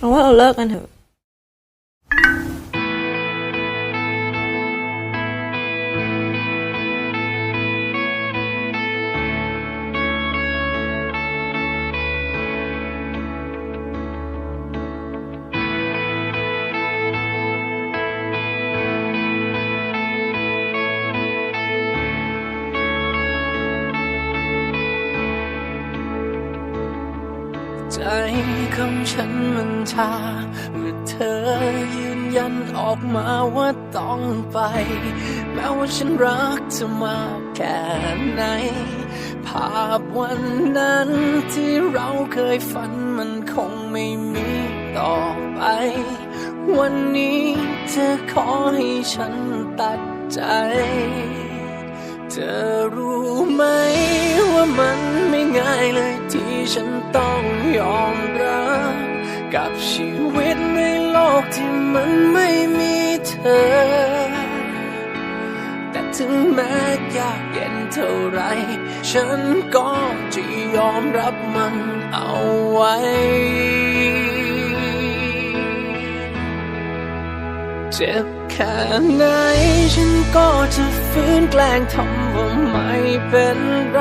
เราว่าเราเลิกกันเถอะ ใจของฉันมันชาเมื่อเธอยืนยันออกมาว่าต้องไป แม้ว่าฉันรักเธอมากแค่ไหน ภาพวันนั้นที่เราเคยฝันมันคงไม่มีต่อไป วันนี้เธอขอให้ฉันตัดใจ เธอรู้ไหมว่ามันไม่ง่ายเลยที่ ฉันต้องยอมรับ กับชีวิตในโลกที่มันไม่มีเธอ แต่ถึงแม้ยากเย็นเท่าไร ฉันก็จะยอมรับมันเอาไว้ จ็บแค่ไหน ฉันก็จะฝืนแกล้งทำว่าไม่เป็นไร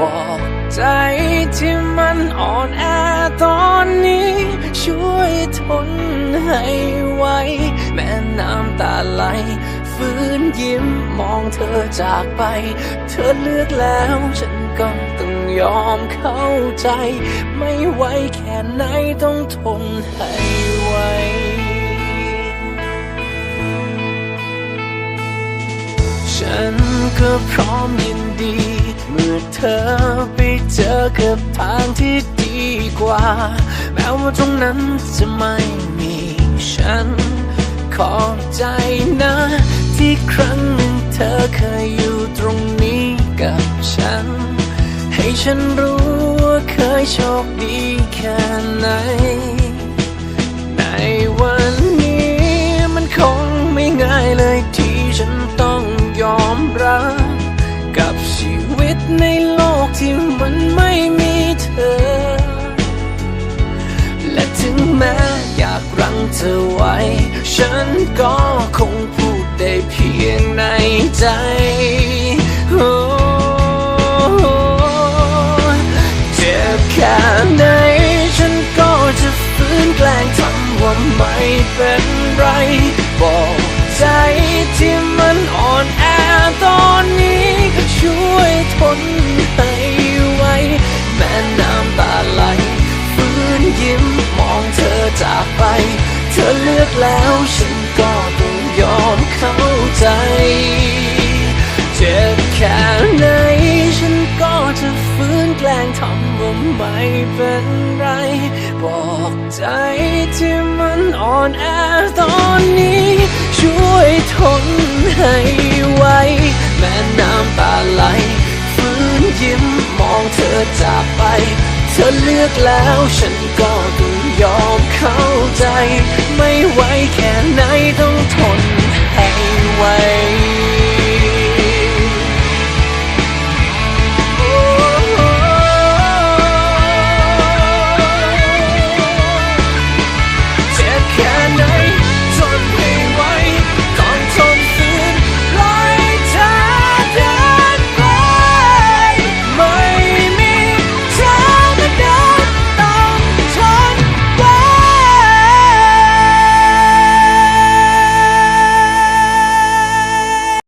บอกใจที่มันอ่อนแอตอนนี้ ช่วยทนให้ไวแม้น้ำตาไหลฝืนยิ้มมองเธอจากไป เธอเลือกแล้วฉันก็ต้องยอมเข้าใจ ไม่ไหวแค่ไหนต้องทนให้ ก็พร้อมยินดี เมื่อเธอไปเจอกับทางที่ดีกว่า แม้ว่าตรงนั้นจะไม่มีฉัน ขอบใจนะ ที่ครั้งหนึ่งเธอเคยอยู่ตรงนี้กับฉัน ให้ฉันรู้ว่าเคยโชคดีแค่ไหนใน ที่มันไม่มีเธอ และถึงแม้อยากรั้งเธอไว้ ฉัน จากไป เธอเลือกแล้วฉันก็ต้องยอมเข้าใจ เจ็บแค่ไหนฉันก็จะฝืนแกล้งทำว่าไม่เป็นไร บอกใจที่มันอ่อนแอตอนนี้ ช่วยทนให้ไวแม้น้ำตาไหลฝืนยิ้มมองเธอจากไป เธอเลือกแล้วฉันก็ต้อง ยอมเข้าใจ ไม่ไหวแค่ไหนต้องทนให้ไว